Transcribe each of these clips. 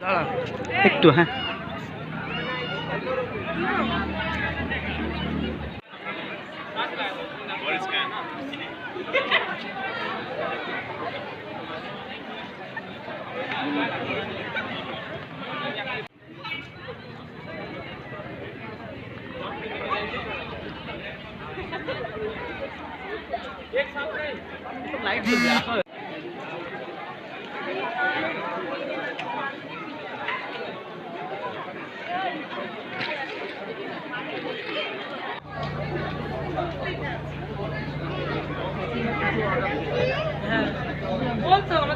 দাঁড়া একটু হ্যাঁ। বলতো আমার ছেলের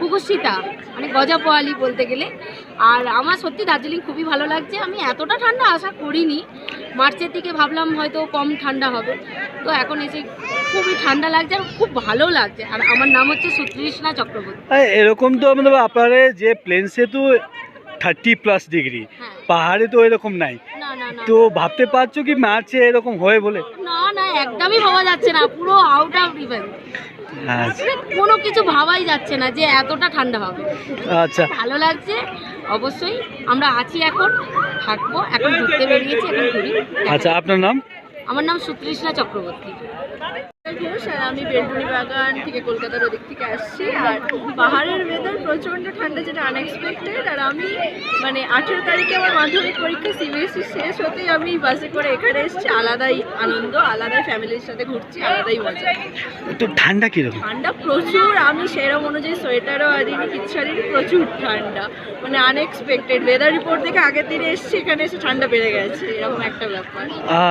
কুকুরশিতা মানে গজা পোয়ালি বলতে গেলে। আর আমার সত্যি দার্জিলিং খুবই ভালো লাগছে। আমি এতটা ঠান্ডা আশা করিনি। মার্চের দিকে ভাবলাম হয়তো কম ঠান্ডা হবে। তো এখন এসে খুবই ঠান্ডা লাগছে আর খুব ভালো লাগছে। আর আমার নাম হচ্ছে সুতৃষ্ণা চক্রবর্তী। এরকম তো মানে আপনারে যে প্লেন সেতু থার্টি প্লাস ডিগ্রি পাহাড়ে তো এরকম নাই। তো ভাবতে পারছ কি মার্চে এরকম হয় বলে? না না একদমই ভাবা যাচ্ছে না। পুরো আউট অফ আচ্ছা। কোনো কিছু ভাবাই যাচ্ছে না যে এতটা ঠান্ডা হবে। আচ্ছা। ভালো লাগছে। অবশ্যই আমরা আছি এখন থাকব এখন ঘুরতে বেরিয়েছি এখন ঘুরি। আচ্ছা আপনার নাম? আমার নাম সুতৃষ্ণা চক্রবর্তী। ঘোষ আর আমি বেলটুনি বাগান থেকে কলকাতার ওদিক থেকে আসছি। আর পাহাড়ের ওয়েদার প্রচণ্ড ঠান্ডা যেটা আনএক্সপেক্টেড আর আমি মানে আঠেরো তারিখে আমার মাধ্যমিক পরীক্ষা সিবিএসসি শেষ হতেই আমি বাসে করে এখানে এসেছি। আলাদাই আনন্দ আলাদাই ফ্যামিলির সাথে ঘুরছি আলাদাই মজা। তো ঠান্ডা কীরকম? ঠান্ডা প্রচুর আমি সেরকম অনুযায়ী সোয়েটারও আনিনি কিচ্ছু আনিনি প্রচুর ঠান্ডা। মানে আনএক্সপেক্টেড ওয়েদার রিপোর্ট দেখে আগের দিনে এসেছি এখানে এসে ঠান্ডা বেড়ে গেছে এরকম একটা ব্যাপার।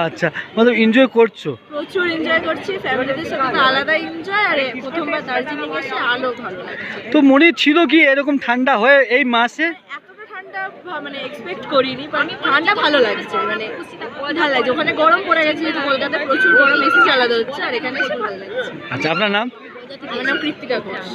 আচ্ছা মানে এনজয় করছ? প্রচুর এনজয় করছি সাথে তো আলাদা এনজয় আর প্রথমবার দার্জিলিং এসে আলো ভালো লাগছে তো মনে ছিল কি এরকম ঠান্ডা হয় এই মাসে? এতটা ঠান্ডা মানে এক্সপেক্ট করিনি বাট ঠান্ডা ভালো লাগছে মানে ভালো লাগছে। ওখানে গরম পড়ে গেছে যেহেতু কলকাতায় প্রচুর গরম এসি চালাতে হচ্ছে আর এখানে এসে ভালো লাগছে। আচ্ছা আপনার নাম? আমার নাম কৃত্তিকা ঘোষ।